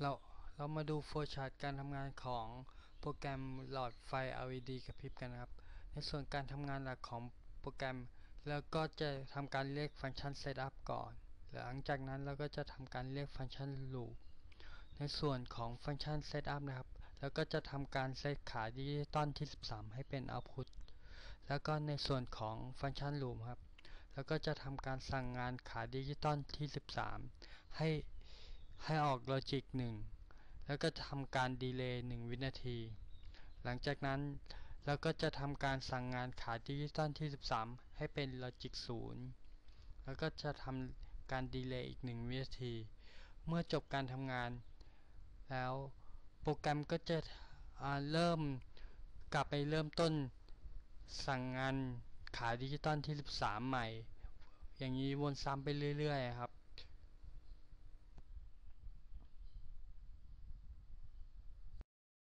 เราเรามาดูโฟล์ชาร์ตการทำงานของโปรแกรมหลอดไฟ LED กระพริบกันนะครับ ในส่วนการทำงานหลักของโปรแกรม แล้วก็จะทำการเรียกฟังก์ชัน setup ก่อน หลังจากนั้นเราก็จะทำการเรียกฟังก์ชัน loop ในส่วนของฟังก์ชัน setup นะครับ แล้วก็จะทำการเซตขาดิจิตอลที่ 13 ให้เป็น output แล้วก็ในส่วนของฟังก์ชัน loop ครับ แล้วก็จะทำการสั่งงานขาดิจิตอลที่ 13 ให้ ให้ออกลอจิก1แล้วก็ทำการดีเลย์1วินาที หลังจากนั้นเราก็จะทำการสั่งงานขาดิจิตอลที่ 13 ให้เป็นลอจิก0แล้วก็จะทำการดีเลย์อีก 1 วินาที เมื่อจบการทำงาน แล้วโปรแกรมก็จะเริ่มกลับไปเริ่มต้นสั่งงานขาดิจิตอลที่ 13 ใหม่ อย่างนี้วนซ้ำไปเรื่อยๆครับ